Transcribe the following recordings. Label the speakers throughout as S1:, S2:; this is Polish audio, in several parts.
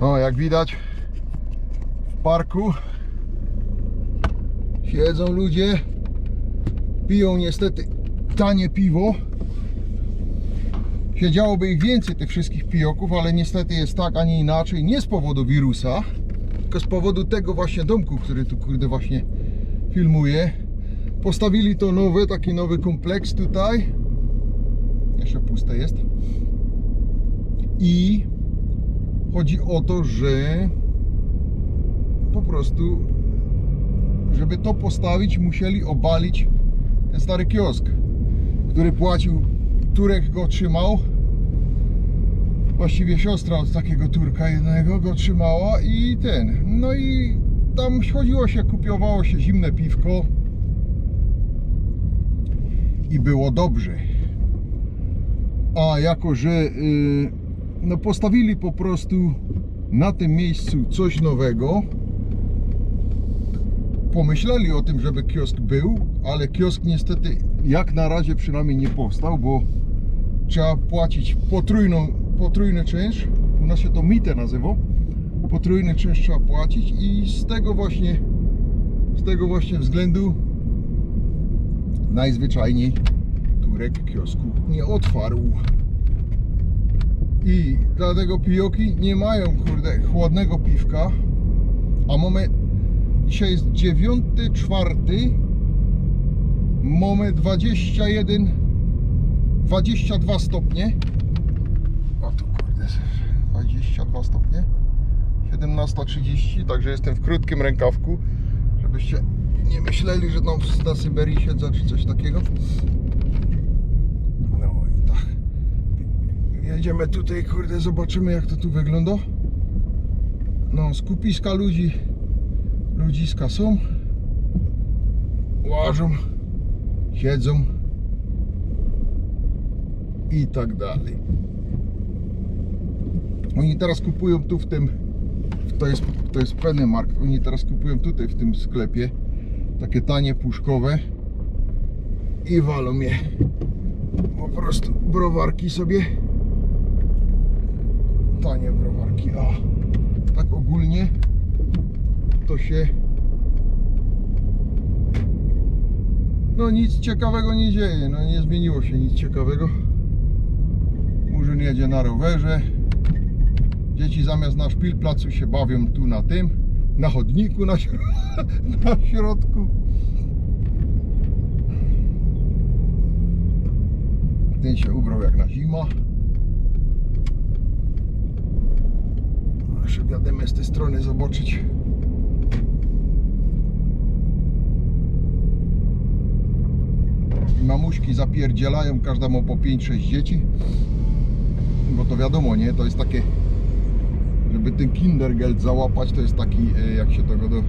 S1: No, jak widać w parku siedzą ludzie, piją niestety tanie piwo. Siedziałoby ich więcej, tych wszystkich pijoków, ale niestety jest tak, a nie inaczej. Nie z powodu wirusa, tylko z powodu tego właśnie domku, który tu kurde właśnie filmuję. Postawili to nowe, taki nowy kompleks tutaj. Jeszcze puste jest. I chodzi o to, że po prostu, żeby to postawić, musieli obalić ten stary kiosk, który płacił, Turek go trzymał. Właściwie siostra od takiego Turka jednego go trzymała i ten. No i tam chodziło się, kupiowało się zimne piwko i było dobrze. A jako, że y, no postawili po prostu na tym miejscu coś nowego, pomyśleli o tym, żeby kiosk był, ale kiosk niestety jak na razie przynajmniej nie powstał, bo trzeba płacić potrójną, potrójny czynsz. U nas się to mitę nazywa. Potrójny czynsz trzeba płacić i z tego właśnie z tego właśnie względu najzwyczajniej Turek kiosku nie otwarł. I dlatego pijoki nie mają kurde chłodnego piwka. A mamy dzisiaj jest 9 czwarty. Mamy 21 22 stopnie. O tu kurde 22 stopnie. 17.30, także jestem w krótkim rękawku, żebyście nie myśleli, że tam na Syberii siedzę czy coś takiego. No i tak. Jedziemy tutaj, kurde, zobaczymy jak to tu wygląda. No, skupiska ludzi, ludziska są. Łażą, siedzą i tak dalej. Oni teraz kupują tu w tym, to jest, to jest Penny Markt, oni teraz kupują tutaj w tym sklepie takie tanie puszkowe i walą je po prostu browarki sobie browarki a tak ogólnie to się no nic ciekawego nie dzieje no nie zmieniło się nic ciekawego. Murzyn jedzie na rowerze dzieci zamiast na szpilplacu się bawią tu na tym na chodniku na, na środku. Ten się ubrał jak na zima Wiadomo z tej strony zobaczyć. Mamuśki zapierdzielają, każda ma po 5-6 dzieci. Bo to wiadomo, nie? To jest takie żeby ten Kindergeld załapać, to jest taki, e, jak się tego do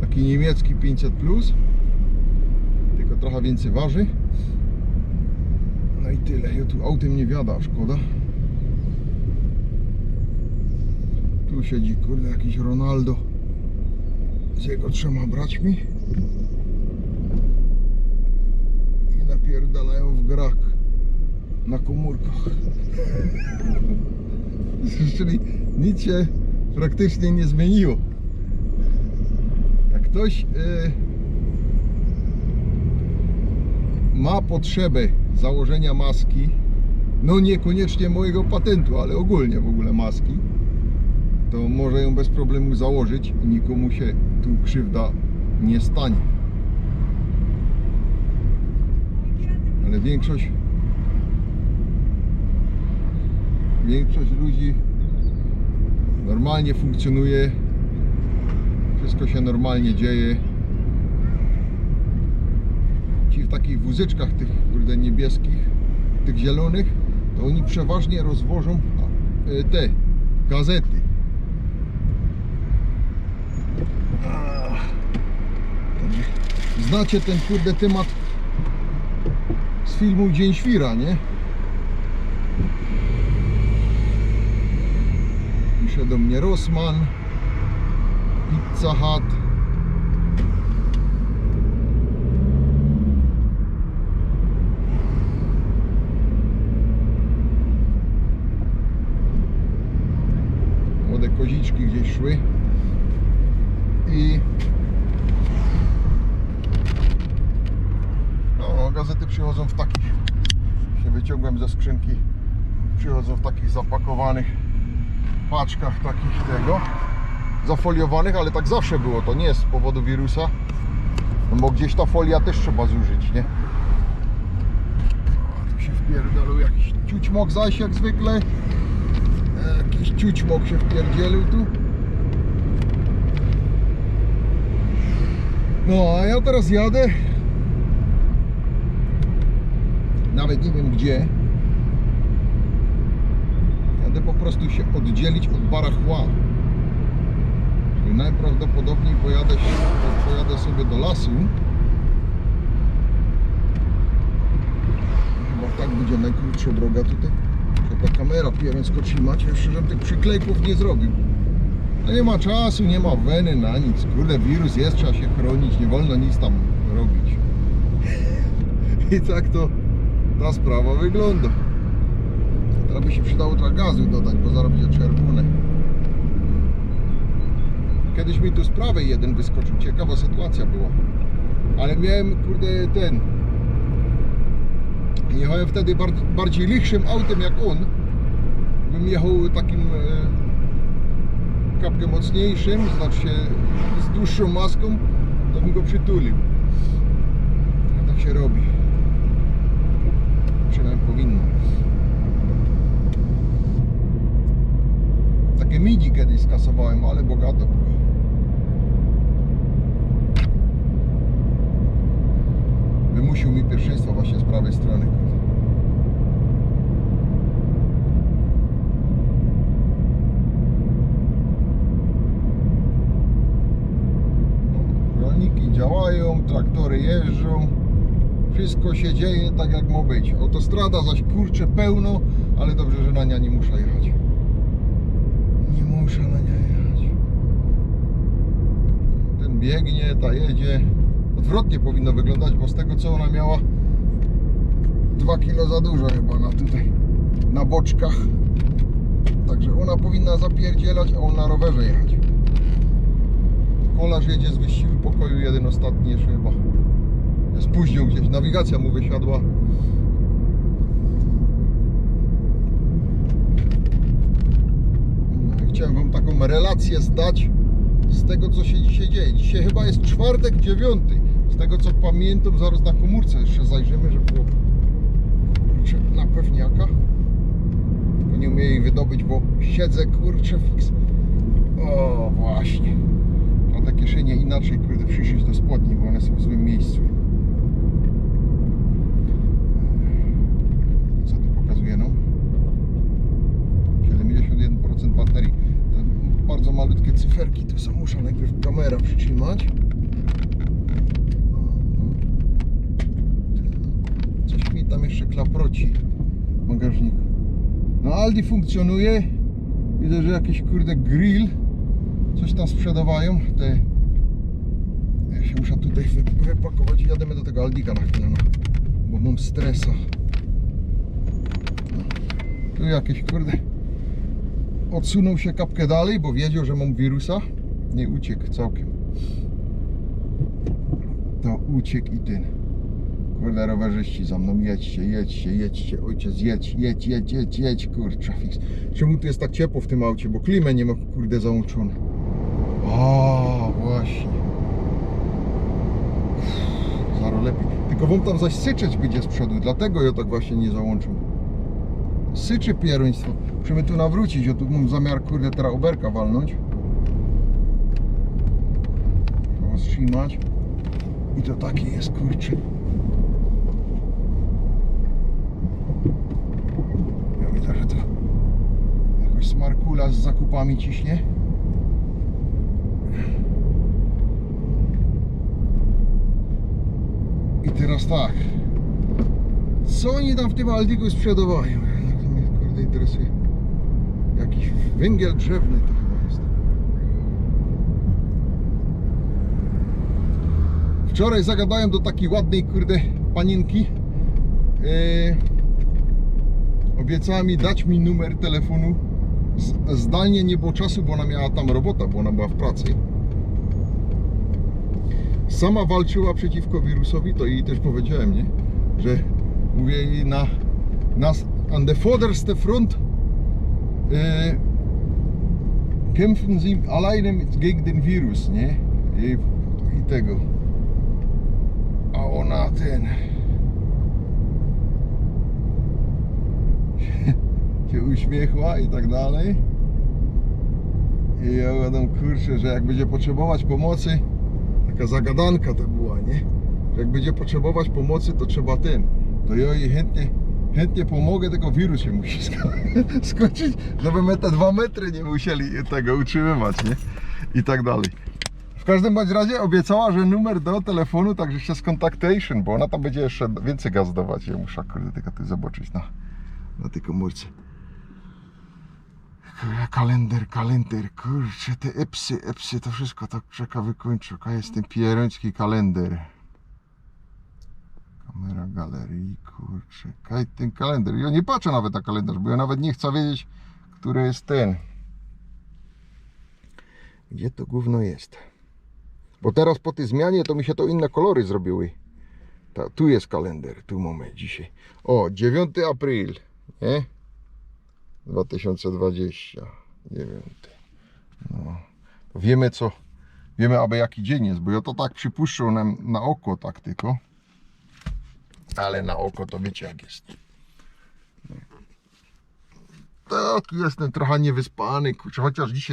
S1: taki niemiecki 500 plus. Tylko trochę więcej waży. No i tyle, ja tu autem nie wiada, szkoda tu siedzi kurde jakiś Ronaldo z jego trzema braćmi i napierdalają w grach na komórkach. Czyli nic się praktycznie nie zmieniło. Jak ktoś y, ma potrzebę założenia maski no niekoniecznie mojego patentu, ale ogólnie w ogóle maski to może ją bez problemu założyć i nikomu się tu krzywda nie stanie. Ale większość większość ludzi normalnie funkcjonuje, wszystko się normalnie dzieje. Ci w takich wózyczkach tych kurde niebieskich, tych zielonych, to oni przeważnie rozwożą e, te gazety. Ach. Także Znacie ten kurde temat z filmu Dzień Świra, nie? Pisze do mnie Rosman, Pizza Hut. Młode koziczki gdzieś szły. I no, gazety przychodzą w takich, się wyciągłem ze skrzynki, przychodzą w takich zapakowanych paczkach takich tego, zafoliowanych, ale tak zawsze było, to nie jest z powodu wirusa, no bo gdzieś ta folia też trzeba zużyć, nie? Tu się wpierdolił jakiś ciućmok zaś jak zwykle, jakiś ciućmok się wpierdzielił tu. No, a ja teraz jadę. Nawet nie wiem gdzie. Jadę po prostu się oddzielić od barachła. Czyli najprawdopodobniej pojadę, się, pojadę sobie do lasu. Chyba tak będzie najkrótsza droga tutaj. Chyba kamera pierun skoczy macie jeszcze, żebym tych przyklejków nie zrobił. No nie ma czasu, nie ma weny na nic. Kurde, wirus jest, trzeba się chronić, nie wolno nic tam robić. I tak to ta sprawa wygląda. Teraz by się przydało trochę gazu dodać, bo zaraz będzie czerwone. Kiedyś mi tu z prawej jeden wyskoczył, ciekawa sytuacja była. Ale miałem, kurde, ten... Jechałem wtedy bar- bardziej lichszym autem jak on. Bym jechał takim... E, kapkę mocniejszym, znaczy się z dłuższą maską, to bym go przytulił. A tak się robi. Przynajmniej powinno. Takie midi kiedyś bogato było. Wymusił mi pierwszeństwo właśnie z prawej strony. Rolniki działają, traktory jeżdżą, wszystko się dzieje tak jak ma być. Autostrada zaś kurczę pełno, ale dobrze, że na nie muszę jechać. Nie muszę na nią jechać. Biegnie, ta jedzie. Odwrotnie powinno wyglądać, bo z tego co ona miała 2 kg za dużo chyba na tutaj, na boczkach. Także ona powinna zapierdzielać, a on na rowerze jechać. Kolarz jedzie z wyścigu pokoju jeden ostatni jeszcze chyba. Spóźnił gdzieś. Nawigacja mu wysiadła. No, Chciałem wam taką relację zdać z tego co się dzisiaj dzieje. Dzisiaj chyba jest czwartek, dziewiąty. Z tego co pamiętam, zaraz na komórce jeszcze zajrzymy, że było kurczę, na pewniaka. Tylko nie umiem jej wydobyć, bo siedzę kurczę fix. O właśnie. A te kieszenie inaczej, kurde, przyszyć do spodni, bo one są w złym miejscu. Co tu pokazuje nam? 71% baterii. Bardzo malutkie cyferki tu są, muszę najpierw kamera przytrzymać. Coś mi tam jeszcze klaproci w bagażniku. No Aldi funkcjonuje. Widzę, że jakiś kurde grill coś tam sprzedawają. Te... Ja się muszę tutaj wy- wypakować i jademy do tego Aldika na chwilę, no. bo mam stresa. Tu jakieś kurde odsunął się kapkę dalej, bo wiedział, że mam wirusa. Nie uciekł całkiem. To uciekł i ten. Kurde, rowerzyści za mną, jedźcie, jedźcie, jedźcie, ojciec, jedź, jedź, jedź, jedź, jedź, kurczę, fix. Czemu tu jest tak ciepło w tym aucie? Bo klimę nie ma, kurde, załączone. O, właśnie. Zaro lepiej. Tylko wam tam zaś syczeć będzie z przodu, dlatego ja tak właśnie nie załączam. Syczy pieruństwo. Musimy tu nawrócić, ja tu mam zamiar, kurde, teraz oberka walnąć. Trzeba. I to takie jest, kurczę. Ja widzę, że to jakoś smarkula z zakupami ciśnie. I teraz tak. Co oni tam w tym Aldigu sprzedawają? To mnie kurde interesuje. Węgiel drzewny to chyba jest. Wczoraj zagadałem do takiej ładnej kurde paninki. Yy, obiecała mi dać mi numer telefonu Z- Zdalnie nie było czasu, bo ona miała tam robota, bo ona była w pracy. Sama walczyła przeciwko wirusowi, to jej też powiedziałem, nie? Że mówię jej na nas an der vorderste Front äh, kämpfen sie alleine gegen den Virus, nie? I, tego. A ona ten. się uśmiechła i tak dalej. I ja gadam, kurczę, że jak będzie potrzebować pomocy, taka zagadanka to była, nie? Że jak będzie potrzebować pomocy, to trzeba ten. To ja jej chętnie, chętnie pomogę, tylko wirus się musi sko- skończyć, żeby my te dwa metry nie musieli tego utrzymywać, nie? I tak dalej. W każdym bądź razie obiecała, że numer do telefonu, także się skontaktation, bo ona tam będzie jeszcze więcej gaz dawać. Ja muszę kurde tylko tu zobaczyć na, na tej komórce. Kalender, kalender, kurczę, te epsy, epsy, to wszystko tak czeka wykończy. A jest ten pieroński kalender. Kamera galerii, kurczę, ten kalender. Ja nie patrzę nawet na kalendarz, bo ja nawet nie chcę wiedzieć, który jest ten. Gdzie to gówno jest? Bo teraz po tej zmianie to mi się to inne kolory zrobiły. Ta, tu jest kalender, tu mamy dzisiaj. O, 9 april, nie? 2029. No. Wiemy co, wiemy aby jaki dzień jest, bo ja to tak przypuszczę nam na oko tak tylko. Ale na oko to wiecie jak jest. Tak, jestem trochę niewyspany, chociaż dzisiaj